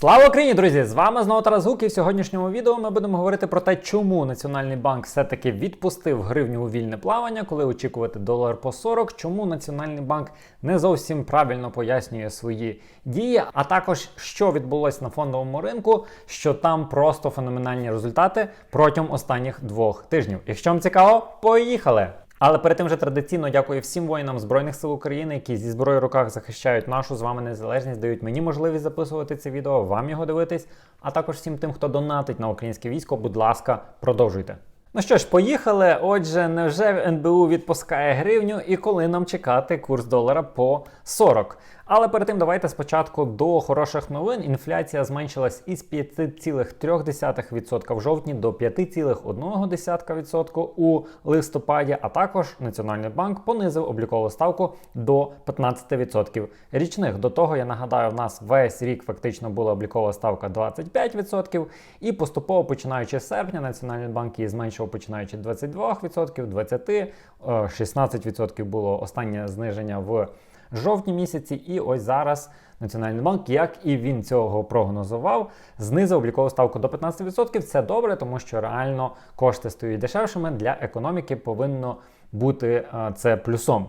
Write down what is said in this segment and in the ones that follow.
Слава Україні, друзі! З вами знову Тарас Гук і в сьогоднішньому відео ми будемо говорити про те, чому Національний банк все-таки відпустив гривню у вільне плавання, коли очікувати долар по 40, чому Національний банк не зовсім правильно пояснює свої дії, а також що відбулося на фондовому ринку, що там просто феноменальні результати протягом останніх двох тижнів. Якщо вам цікаво, поїхали! Але перед тим же традиційно дякую всім воїнам Збройних сил України, які зі зброєю в руках захищають нашу з вами незалежність, дають мені можливість записувати це відео, вам його дивитись, а також всім тим, хто донатить на українське військо. Будь ласка, продовжуйте. Ну що ж, поїхали. Отже, невже НБУ відпускає гривню і коли нам чекати курс долара по 40? Але перед тим давайте спочатку до хороших новин. Інфляція зменшилась із 5,3% в жовтні до 5,1% у листопаді, а також Національний банк понизив облікову ставку до 15% річних. До того я нагадаю, в нас весь рік фактично була облікова ставка 25%, і поступово починаючи з серпня, Національний банк її зменшував починаючи з 22%, 20%, 16% було останнє зниження в жовтні місяці, і ось зараз Національний банк, як і він цього прогнозував, знизив облікову ставку до 15%. Це добре, тому що реально кошти стають дешевшими для економіки повинно бути е, це плюсом.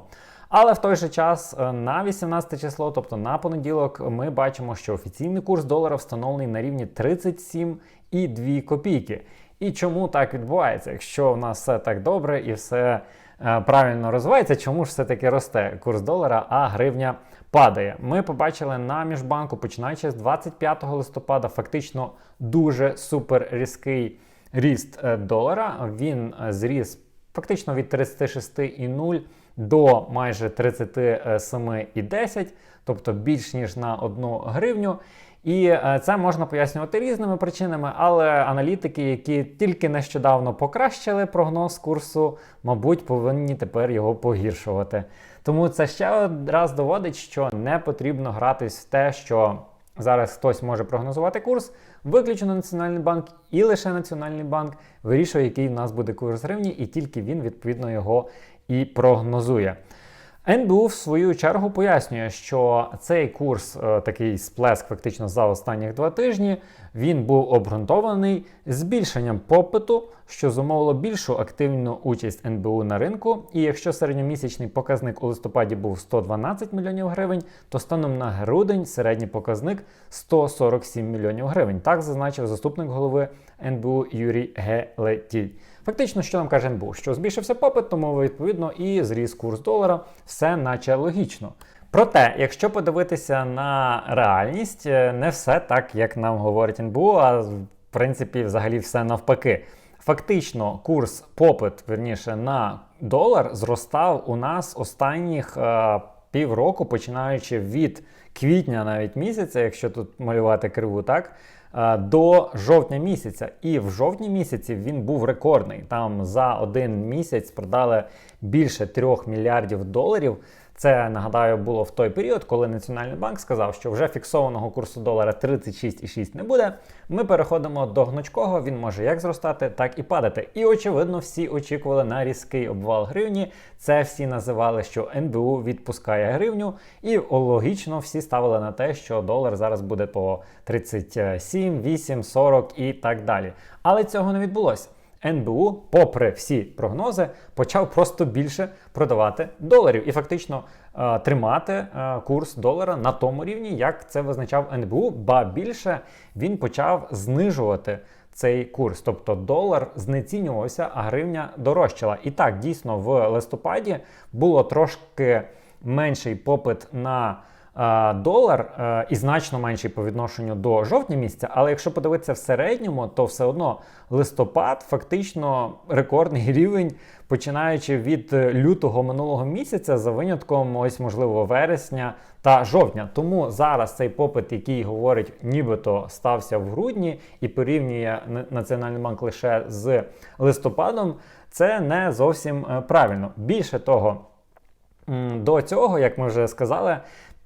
Але в той же час е, на 18 число, тобто на понеділок, ми бачимо, що офіційний курс долара встановлений на рівні 37,2 копійки. І чому так відбувається? Якщо у нас все так добре і все правильно розвивається, чому ж все-таки росте курс долара, а гривня падає? Ми побачили на міжбанку, починаючи з 25 листопада, фактично дуже супер різкий ріст е, долара. Він е, зріс фактично від 36,0 до майже 37,10, тобто більш ніж на 1 гривню. І е, це можна пояснювати різними причинами, але аналітики, які тільки нещодавно покращили прогноз курсу, мабуть, повинні тепер його погіршувати. Тому це ще раз доводить, що не потрібно гратись в те, що зараз хтось може прогнозувати курс. Виключно Національний банк і лише Національний банк вирішує, який в нас буде курс гривні, і тільки він відповідно його і прогнозує. НБУ в свою чергу пояснює, що цей курс, е, такий сплеск, фактично за останні два тижні, він був обґрунтований збільшенням попиту, що зумовило більшу активну участь НБУ на ринку. І якщо середньомісячний показник у листопаді був 112 мільйонів гривень, то станом на грудень середній показник 147 мільйонів гривень. Так зазначив заступник голови НБУ Юрій Гелетій. Фактично, що нам каже НБУ? Що збільшився попит, тому відповідно і зріс курс долара, все наче логічно. Проте, якщо подивитися на реальність, е, не все так, як нам говорить НБУ, а в принципі, взагалі, все навпаки. Фактично, курс попит, верніше, на долар зростав у нас останніх е, півроку, починаючи від квітня навіть місяця, якщо тут малювати криву, так. Е, до жовтня місяця. І в жовтні місяці він був рекордний. Там за один місяць продали більше 3 мільярдів доларів. Це нагадаю було в той період, коли Національний банк сказав, що вже фіксованого курсу долара 36,6 не буде. Ми переходимо до гнучкого. Він може як зростати, так і падати. І очевидно, всі очікували на різкий обвал гривні. Це всі називали, що НБУ відпускає гривню, і логічно всі ставили на те, що долар зараз буде по 37, 8, 40 і так далі. Але цього не відбулося. НБУ, попри всі прогнози, почав просто більше продавати доларів і фактично е, тримати е, курс долара на тому рівні, як це визначав НБУ, ба більше він почав знижувати цей курс. Тобто долар знецінювався, а гривня дорожчала. І так, дійсно, в листопаді було трошки менший попит на долар і значно менший по відношенню до жовтня місяця. Але якщо подивитися в середньому, то все одно листопад фактично рекордний рівень, починаючи від лютого минулого місяця, за винятком, ось можливо, вересня та жовтня. Тому зараз цей попит, який говорить, нібито стався в грудні і порівнює Національний банк лише з листопадом, це не зовсім е, правильно. Більше того. До цього, як ми вже сказали,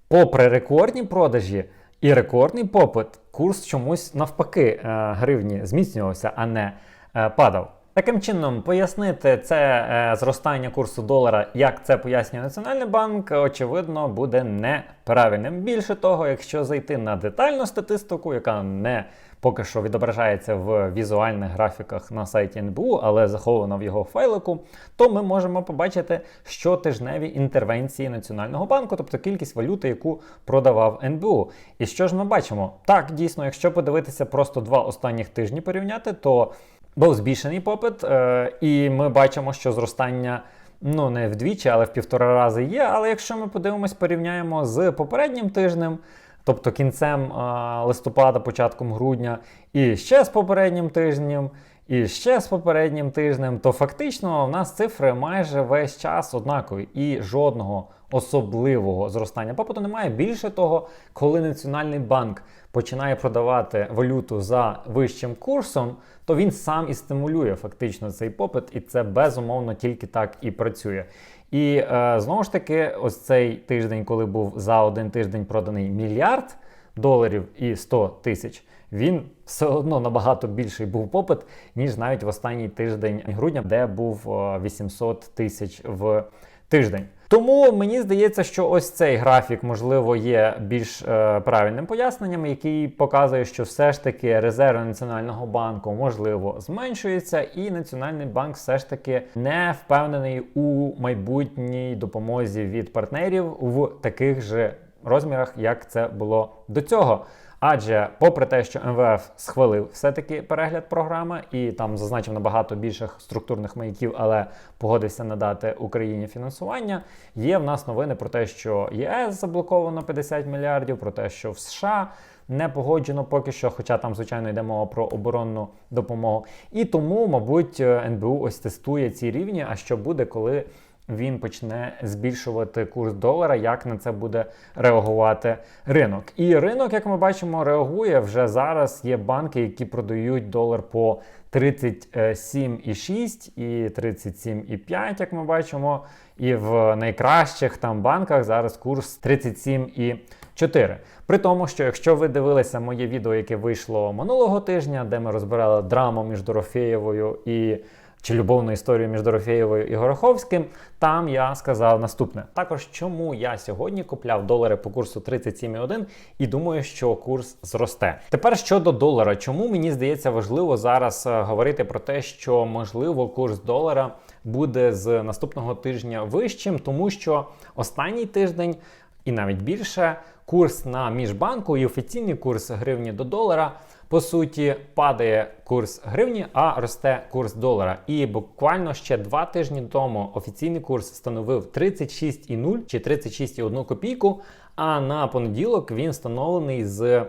Попри рекордні продажі і рекордний попит, курс чомусь навпаки е, гривні зміцнювався, а не е, падав. Таким чином, пояснити це е, зростання курсу долара, як це пояснює Національний банк, очевидно, буде неправильним. Більше того, якщо зайти на детальну статистику, яка не поки що відображається в візуальних графіках на сайті НБУ, але захована в його файлику, то ми можемо побачити щотижневі інтервенції Національного банку, тобто кількість валюти, яку продавав НБУ. І що ж ми бачимо? Так, дійсно, якщо подивитися просто два останніх тижні порівняти, то був збільшений попит, е, і ми бачимо, що зростання. Ну, не вдвічі, але в півтора рази є. Але якщо ми подивимось, порівняємо з попереднім тижнем, тобто кінцем а, листопада, початком грудня, і ще з попереднім тижнем, і ще з попереднім тижнем, то фактично в нас цифри майже весь час однакові і жодного особливого зростання попиту немає. Більше того, коли Національний банк починає продавати валюту за вищим курсом, то він сам і стимулює фактично цей попит, і це безумовно тільки так і працює. І е, знову ж таки, ось цей тиждень, коли був за один тиждень проданий мільярд доларів і 100 тисяч, він все одно набагато більший був попит, ніж навіть в останній тиждень грудня, де був 800 тисяч в тиждень. Тому мені здається, що ось цей графік, можливо, є більш е, правильним поясненням, який показує, що все ж таки резерви Національного банку можливо зменшуються, і Національний банк все ж таки не впевнений у майбутній допомозі від партнерів в таких же розмірах, як це було до цього. Адже, попри те, що МВФ схвалив все-таки перегляд програми і там зазначив набагато більших структурних маяків, але погодився надати Україні фінансування. Є в нас новини про те, що ЄС заблоковано 50 мільярдів, про те, що в США. Не погоджено поки що, хоча там, звичайно, йде мова про оборонну допомогу. І тому, мабуть, НБУ ось тестує ці рівні. А що буде, коли він почне збільшувати курс долара, як на це буде реагувати ринок. І ринок, як ми бачимо, реагує вже зараз. Є банки, які продають долар по 37,6 і 37,5, як ми бачимо. І в найкращих там банках зараз курс 37,4. При тому, що якщо ви дивилися моє відео, яке вийшло минулого тижня, де ми розбирали драму між Дорофеєвою і чи любовну історію між Дорофєєвою і Гороховським, там я сказав наступне. Також чому я сьогодні купляв долари по курсу 37,1 і думаю, що курс зросте. Тепер щодо долара, чому мені здається важливо зараз е, говорити про те, що можливо курс долара буде з наступного тижня вищим, тому що останній тиждень. І навіть більше курс на міжбанку і офіційний курс гривні до долара по суті, падає курс гривні, а росте курс долара. І буквально ще два тижні тому офіційний курс становив 36,0 чи 36,1 копійку. А на понеділок він встановлений з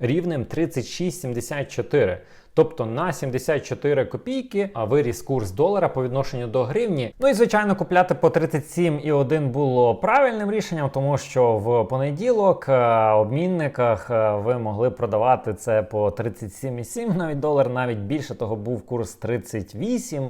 рівнем 36,74. Тобто на 74 копійки виріс курс долара по відношенню до гривні. Ну і звичайно, купляти по 37,1 було правильним рішенням, тому що в понеділок е, обмінниках е, ви могли продавати це по 37,7 навіть долар, навіть більше того був курс 38.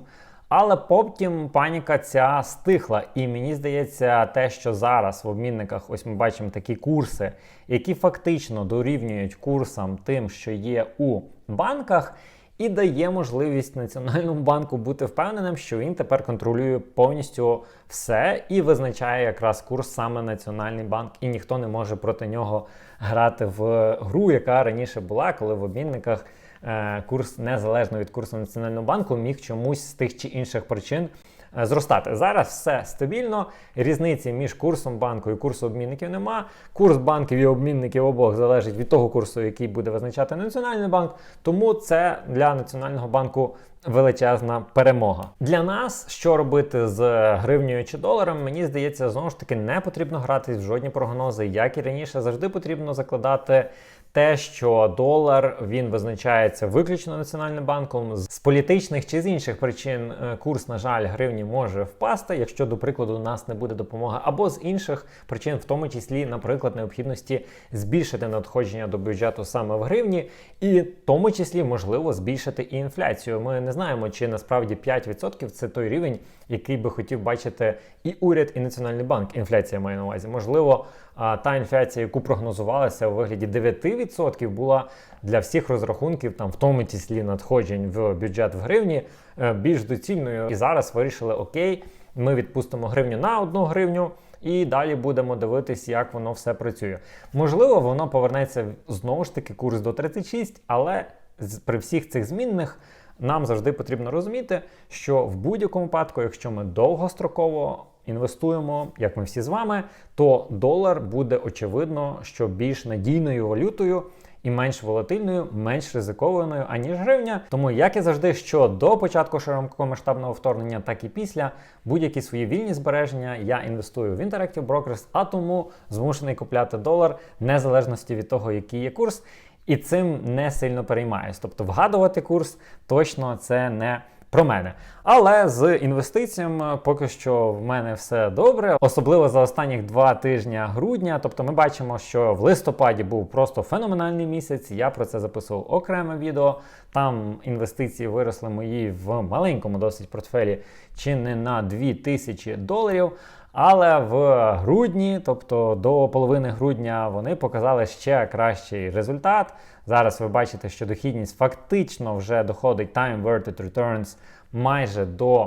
Але потім паніка ця стихла. І мені здається, те, що зараз в обмінниках, ось ми бачимо такі курси, які фактично дорівнюють курсам тим, що є у банках, і дає можливість Національному банку бути впевненим, що він тепер контролює повністю все і визначає якраз курс саме Національний банк, і ніхто не може проти нього грати в гру, яка раніше була, коли в обмінниках. Е, курс незалежно від курсу Національного банку міг чомусь з тих чи інших причин е, зростати. Зараз все стабільно, різниці між курсом банку і курсом обмінників нема. Курс банків і обмінників обох залежить від того курсу, який буде визначати Національний банк. Тому це для Національного банку. Величезна перемога для нас, що робити з гривнею чи доларом, мені здається, знову ж таки не потрібно грати в жодні прогнози, як і раніше завжди потрібно закладати те, що долар він визначається виключно національним банком. З політичних чи з інших причин е, курс, на жаль, гривні може впасти, якщо, до прикладу, у нас не буде допомоги, або з інших причин, в тому числі, наприклад, необхідності збільшити надходження до бюджету саме в гривні, і в тому числі можливо збільшити і інфляцію. Ми не знаємо, чи насправді 5% це той рівень, який би хотів бачити і уряд, і національний банк. Інфляція має на увазі. Можливо, та інфляція, яку прогнозувалася у вигляді 9%, була для всіх розрахунків, там в тому числі надходжень в бюджет в гривні, е, більш доцільною. І зараз вирішили: окей, ми відпустимо гривню на одну гривню. І далі будемо дивитись, як воно все працює. Можливо, воно повернеться знову ж таки курс до 36, але при всіх цих змінних нам завжди потрібно розуміти, що в будь-якому випадку, якщо ми довгостроково інвестуємо, як ми всі з вами, то долар буде очевидно, що більш надійною валютою. І менш волатильною, менш ризикованою, аніж гривня. Тому, як і завжди, що до початку широкомасштабного вторгнення, так і після будь-які свої вільні збереження я інвестую в Interactive Brokers, а тому змушений купляти долар незалежності від того, який є курс. І цим не сильно переймаюсь. Тобто вгадувати курс точно це не про мене. Але з інвестиціями поки що в мене все добре, особливо за останніх два тижні грудня. Тобто ми бачимо, що в листопаді був просто феноменальний місяць. Я про це записував окреме відео. Там інвестиції виросли мої в маленькому досить портфелі чи не на 2000 доларів. Але в грудні, тобто до половини грудня, вони показали ще кращий результат. Зараз ви бачите, що дохідність фактично вже доходить time inverted returns майже до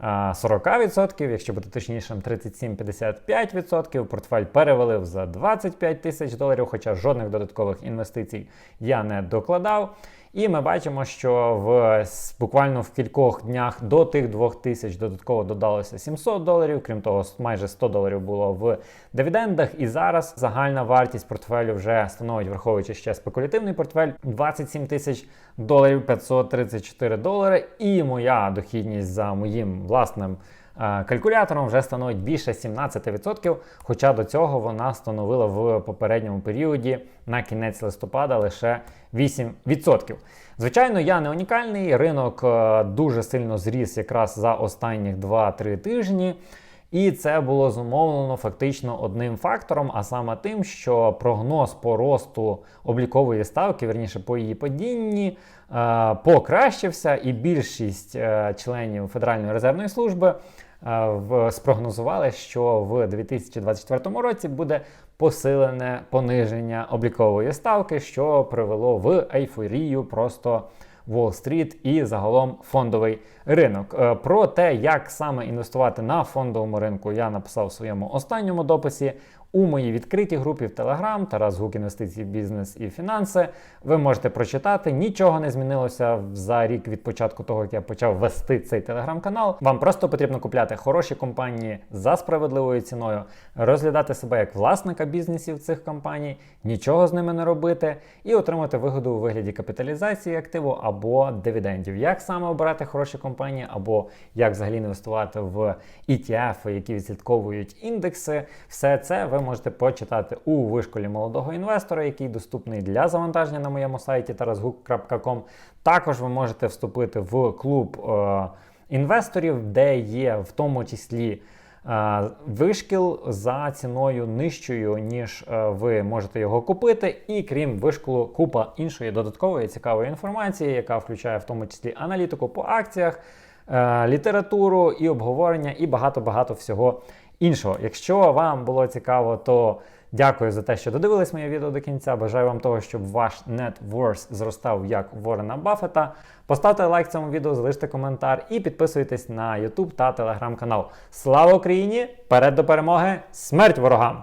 е, 40%, якщо бути точнішим, 37-55%. Портфель перевалив за 25 тисяч доларів, хоча жодних додаткових інвестицій я не докладав. І ми бачимо, що в буквально в кількох днях до тих 2000 додатково додалося 700 доларів. Крім того, майже 100 доларів було в дивідендах. І зараз загальна вартість портфелю вже становить, враховуючи ще спекулятивний портфель, 27 тисяч доларів 534 долари. І моя дохідність за моїм власним. Калькулятором вже становить більше 17%, хоча до цього вона становила в попередньому періоді на кінець листопада лише 8%. Звичайно, я не унікальний. Ринок е, дуже сильно зріс якраз за останніх 2-3 тижні. І це було зумовлено фактично одним фактором, а саме тим, що прогноз по росту облікової ставки, верніше по її падінні, е, покращився, і більшість е, членів Федеральної резервної служби спрогнозували, що в 2024 році буде посилене пониження облікової ставки, що привело в ейфорію просто Уолл-стріт і загалом фондовий ринок. Е, Про те, як саме інвестувати на фондовому ринку, я написав у своєму останньому дописі. У моїй відкритій групі в Telegram Тарас Гук інвестиції, бізнес і фінанси. Ви можете прочитати. Нічого не змінилося за рік від початку того, як я почав вести цей телеграм-канал. Вам просто потрібно купляти хороші компанії за справедливою ціною, розглядати себе як власника бізнесів цих компаній, нічого з ними не робити і отримати вигоду у вигляді капіталізації активу або дивідендів. Як саме обирати хороші компанії, або як взагалі інвестувати в ETF, які відслідковують індекси, все це ви можете почитати у вишколі молодого інвестора, який доступний для завантаження на моєму сайті tarasguk.com. Також ви можете вступити в клуб е, інвесторів, де є в тому числі. е, Вишкіл за ціною нижчою, ніж е, ви можете його купити, і крім вишколу, купа іншої додаткової цікавої інформації, яка включає в тому числі аналітику по акціях, е, літературу і обговорення, і багато-багато всього іншого. Якщо вам було цікаво, то дякую за те, що додивились моє відео до кінця. Бажаю вам того, щоб ваш net worth зростав як Ворена Баффета. Поставте лайк цьому відео, залиште коментар і підписуйтесь на YouTube та Telegram канал. Слава Україні! Перед до перемоги! Смерть ворогам!